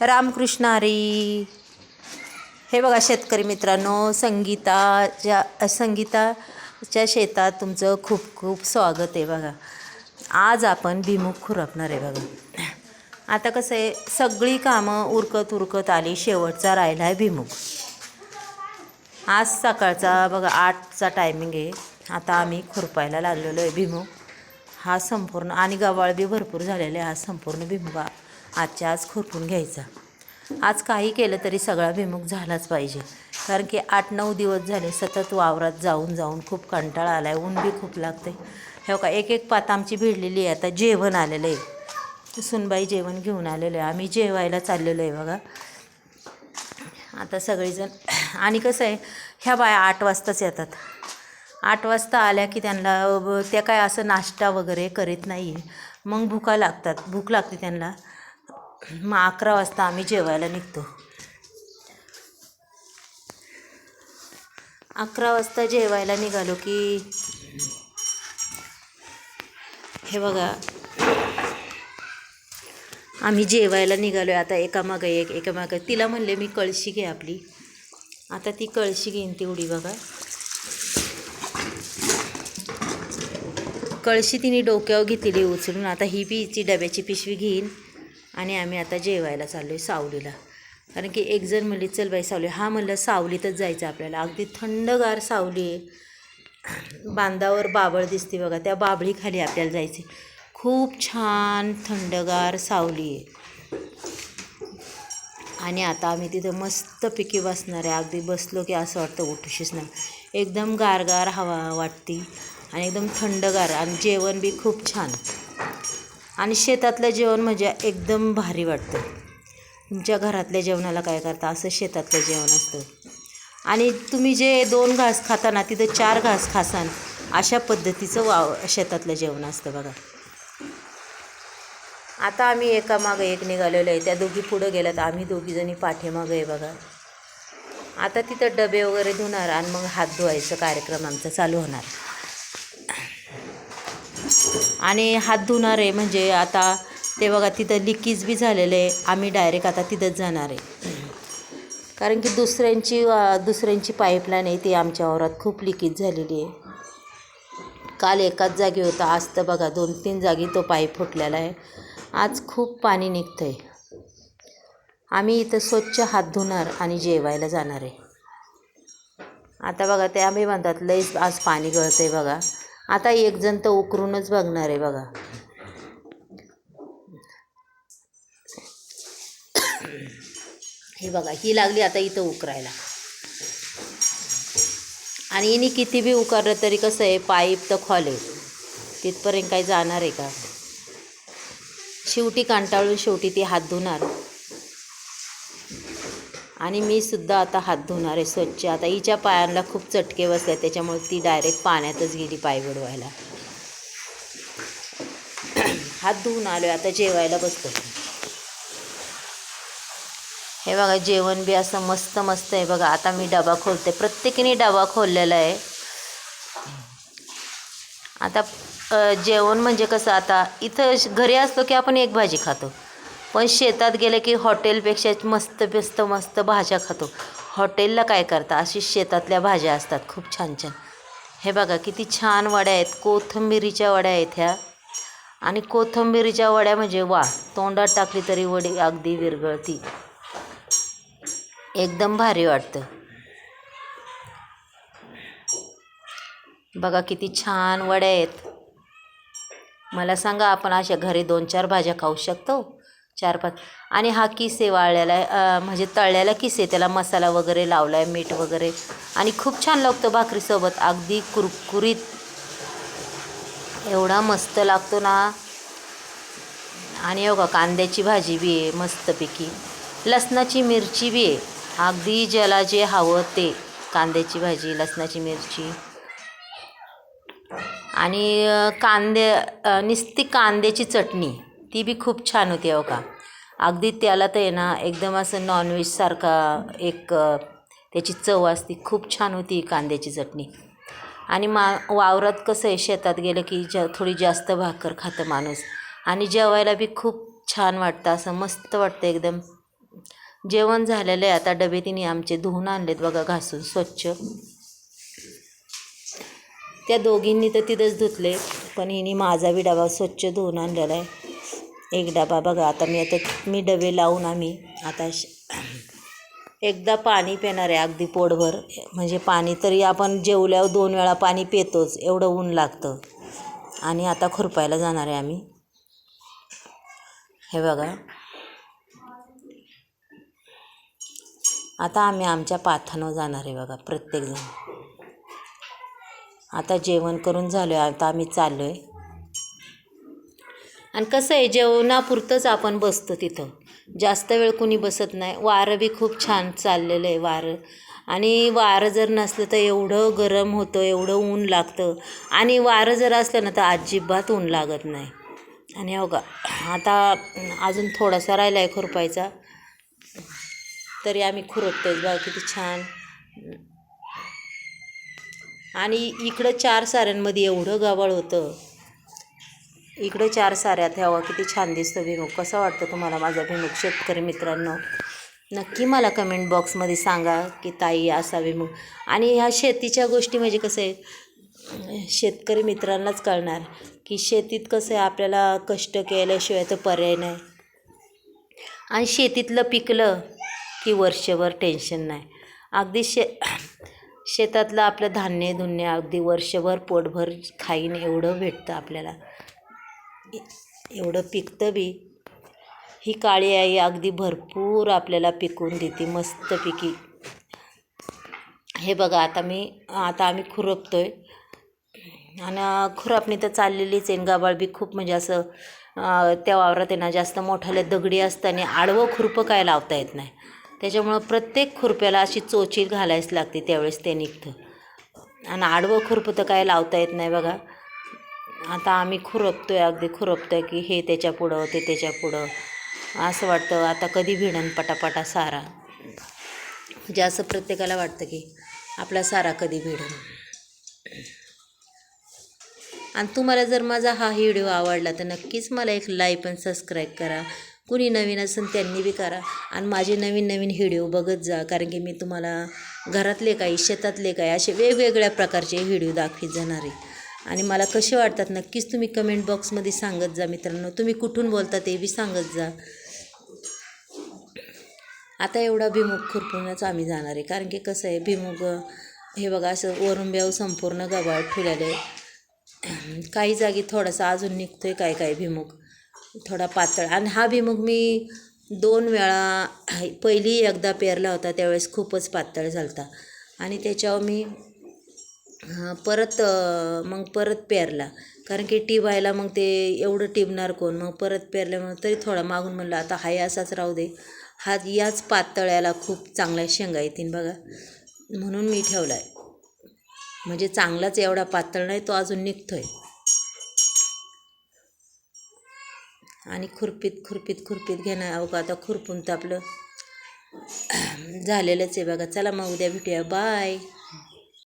रामकृष्ण हरी. हे बघा शेतकरी मित्रांनो संगीताच्या संगीताच्या शेतात तुमचं खूप खूप स्वागत आहे बघा. आज आपण भिमुख खुरपणार आहे बघा. आता कसं आहे सगळी कामं उरकत उरकत आली शेवटचा राहिला आहे भिमुख. आज सकाळचा बघा आठचा टायमिंग आहे. आता आम्ही खुरपायला लागलेलो आहे भिमुख. हा संपूर्ण आणि गवाळ बी भरपूर झालेला आहे. हा संपूर्ण भिमुख आजच्या आज खुरपून घ्यायचा. आज काही केलं तरी सगळा विमुख झालाच पाहिजे. कारण की आठ नऊ दिवस झाले सतत वावरात जाऊन जाऊन खूप कंटाळा आला आहे ऊन बी खूप लागते हे का एक एक पात आमची भिडलेली आहे. आता जेवण आलेलं आहे. सुनबाई जेवण घेऊन आलेलं आहे. आम्ही जेवायला चाललेलो आहे बघा. आता सगळेजण आणि कसं आहे ह्या बाया आठ वाजताच येतात. आठ वाजता आल्या की त्यांना त्या काय असं नाश्ता वगैरे करीत नाही मग भुका लागतात. भूक लागते त्यांना. मग अकरा वाजता आम्ही जेवायला निघतो. अकरा वाजता जेवायला निघालो की हे बघा. आम्ही जेवायला निघालो आहे आता एकामागं एक एकामागं. तिला म्हणले मी कळशी घे आपली. आता ती कळशी घेईन तेवढी बघा. कळशी तिने डोक्यावर घेतलेली उचलून. आता ही बी डब्याची पिशवी घेईन. आणि आम्ही आता जेवायला चाललो आहे सावलीला. कारण की एक जण म्हणली चल बाई सावली. हा म्हणलं सावलीतच जायचं आपल्याला. अगदी थंडगार सावली आहे. बांधावर बाबळ दिसते बघा त्या बाबळीखाली आपल्याला जायचे खूप छान थंडगार सावली आहे. आणि आता आम्ही तिथं मस्तपैकी बसणार आहे. अगदी बसलो की असं वाटतं उठूशीच नाही. एकदम गारगार हवा वाटती आणि एकदम थंडगार आणि जेवण बी खूप छान. आणि शेतातलं जेवण म्हणजे एकदम भारी वाटतं. तुमच्या घरातल्या जेवणाला काय करता? असं शेतातलं जेवण असतं. आणि तुम्ही जे दोन घास खाता ना तिथं चार घास खासान अशा पद्धतीचं वाव शेतातलं जेवण असतं बघा. आता आम्ही एकामागं एक निघालेलो आहे. त्या दोघी पुढं गेल्यात. आम्ही दोघीजणी पाठीमागं आहे बघा. आता तिथं डबे वगैरे धुणार आणि मग हात धुवायचं कार्यक्रम आमचा चालू होणार. आणि हात धुणार आहे म्हणजे आता ते बघा तिथं लिकेज बी झालेलं आहे. आम्ही डायरेक्ट आता तिथंच जाणार आहे. कारण की दुसऱ्यांची दुसऱ्यांची पाईपलाईन आहे ती आमच्या वावरात खूप लिकेज झालेली आहे. काल एकाच जागी होता आज तर बघा दोन तीन जागी तो पाईप फुटलेला आहे. आज खूप पाणी निघतं आहे आम्ही इथं स्वच्छ हात धुणार आणि जेवायला जाणार आहे. आता बघा ते आम्ही म्हणतात लईच आज पाणी गळतं आहे बघा. आता एक जण तर उकरूनच बघणार आहे बघा. हे बघा ही लागली आता इथं उकरायला. आणि हिने किती बी उकारलं तरी कसं आहे पाईप तर खोले तिथपर्यंत काही जाणार आहे का? शेवटी कंटाळून शेवटी ती हात धुणार. आणि मी सुद्धा आता हात धुणार आहे स्वच्छ. आता हिच्या पायांना खूप चटके बसले त्याच्यामुळे ती डायरेक्ट पाण्यातच गेली पाय बुडवायला. हात धुवून आलो आता जेवायला बसतो हे बघा जेवण बी असं मस्त मस्त आहे बघा. आता मी डबा खोलते. प्रत्येकीने डबा खोललेला आहे. आता जेवण म्हणजे कसं आता इथं घरी असलो की आपण एक भाजी खातो? पण शेतात गेलं की हॉटेलपेक्षा मस्त बेस्त मस्त भाज्या खातो. हॉटेलला काय करता? अशी शेतातल्या भाज्या असतात. खूप छान छान. हे बघा किती छान वड्या आहेत. कोथिंबिरीच्या वड्या आहेत ह्या. आणि कोथिंबिरीच्या वड्या म्हणजे वा तोंडात टाकली तरी वडी अगदी विरगळती. एकदम भारी वाटतं. बघा किती छान वड्या आहेत. मला सांगा आपण अशा घरी दोन चार भाज्या खाऊ शकतो? चार पाच आणि हा किस आहे वाळलेला आहे म्हणजे तळलेला किस आहे त्याला मसाला वगैरे लावला आहे मीठ वगैरे. आणि खूप छान लागतो भाकरीसोबत अगदी कुरकुरीत. एवढा मस्त लागतो ना. आणि हो का कांद्याची भाजी बी आहे मस्तपैकी. लसणाची मिरची बी आहे. अगदी ज्याला जे हवं ते कांद्याची भाजी लसणाची मिरची. आणि कांदे नुसती कांद्याची चटणी. ती बी खूप छान होती अहो का. अगदी त्याला तर आहे ना एकदम असं नॉनव्हेजसारखा एक त्याची चव असती. खूप छान होती कांद्याची चटणी. आणि मा वावरात कसं आहे शेतात गेलं की ज थोडी जास्त भाकर खातं माणूस. आणि जेवायला बी खूप छान वाटतं असं मस्त वाटतं एकदम. जेवण झालेलं आहे. आता डबे तिने आमचे धुवून आणलेत बघा घासून स्वच्छ. त्या दोघींनी तर तिथंच धुतले पण हिने माझा बी डबा स्वच्छ धुवून आणलेला आहे. एक डबा बघा आता मी आता मी डबे लावून आम्ही आता श एकदा पाणी पिणार आहे अगदी पोटभर. म्हणजे पाणी तरी आपण जेवल्यावर दोन वेळा पाणी पितोच एवढं ऊन लागतं. आणि आता खुरपायला जाणार आहे आम्ही. हे बघा. आता आम्ही आमच्या पाथानं जाणार आहे बघा प्रत्येकजण. आता जेवण करून झालो आहे आता आम्ही चाललो आहे आणि कसं आहे जेवणापुरतंच आपण बसतो तिथं. जास्त वेळ कुणी बसत नाही. वारं बी खूप छान चाललेलं आहे वारं. आणि वारं जर नसलं तर एवढं गरम होतं एवढं ऊन लागतं. आणि वारं जर असलं ना तर अजिबात ऊन लागत नाही. आणि हो का आता अजून थोडासा राहिला आहे खुरपायचा. तरी आम्ही खुरपतोय. बघा किती छान. आणि इकडं चार साऱ्यांमध्ये एवढं गवळ होतं. इकडे चार साऱ्यात हवा किती छान दिसतो भिमुख कसा वाटतं तुम्हाला माझा भिमुख शेतकरी मित्रांनो? नक्की मला कमेंट बॉक्समध्ये सांगा की ताई असा भिमुख आणि ह्या शेतीच्या गोष्टी म्हणजे कसं आहे शेतकरी मित्रांनाच कळणार की शेतीत कसं आहे आपल्याला कष्ट केल्याशिवाय तर पर्याय नाही. आणि शेतीतलं पिकलं की वर्षभर टेन्शन नाही. अगदी शे शेतातलं आपलं धान्य धुन्य अगदी वर्षभर पोटभर खाईन एवढं भेटतं आपल्याला. एवढं पिकतं बी. ही काळी आई अगदी भरपूर आपल्याला पिकून देते मस्तपैकी हे बघा आता मी आता आम्ही खुरपतो आहे आणि खुरपणी तर चाललेलीच आहे. बी खूप म्हणजे असं त्या वावरात आहे ना जास्त मोठाल्या दगडी असताना आडवं खुरपं काय लावता येत नाही. त्याच्यामुळं प्रत्येक खुरप्याला अशी चोचीत घालायच लागते त्यावेळेस ते निघतं. आणि आडवं खुरपं तर काय लावता येत नाही बघा. आता आम्ही खुरपतो आहे अगदी खुरपतो आहे की हे त्याच्या पुढं ते त्याच्या पुढं. असं वाटतं आता कधी भिडन पटापटा सारा. म्हणजे असं प्रत्येकाला वाटतं की आपला सारा कधी भिडन. आणि तुम्हाला जर माझा हा व्हिडिओ आवडला तर नक्कीच मला एक लाईक आणि सबस्क्राईब करा. कुणी नवीन असेल त्यांनी बी करा. आणि माझे नवीन नवीन व्हिडिओ बघत जा कारण की मी तुम्हाला घरातले काही शेतातले काही असे वेगवेगळ्या प्रकारचे व्हिडिओ दाखवीत जाणार. आहे आणि मला कसे वाटतात नक्कीच तुम्ही कमेंट बॉक्समध्ये सांगत जा मित्रांनो. तुम्ही कुठून बोलता ते बी सांगत जा. आता एवढा भिमुख खुरपूनच आम्ही जाणार आहे. कारण की कसं आहे भीमुख हे बघा असं वरून ब्याव संपूर्ण गबाळ ठेवलेलं आहे. काही जागी थोडासा अजून निघतो आहे काय काय भीमुख थोडा पातळ. आणि हा भीमुख मी दोन वेळा पहिली एकदा पेरला होता त्यावेळेस खूपच पातळ झाला होता आणि त्याच्यावर मी परत मग परत पेरला. कारण की टिबायला मग ते एवढं टिबणार कोण? मग परत पेरल्यामुळे तरी थोडा मागून म्हणलं आता हाय असाच राहू दे. हा याच पातळ्याला खूप चांगल्या शेंगा येतील बघा. म्हणून मी ठेवला आहे म्हणजे चांगलाच एवढा पातळ नाही तो अजून निघतोय. आणि खुरपीत खुरपीत खुरपीत घेणं अहो का आता खुरपून तर आपलं झालेलंच आहे बघा. चला मग उद्या भेटूया. बाय.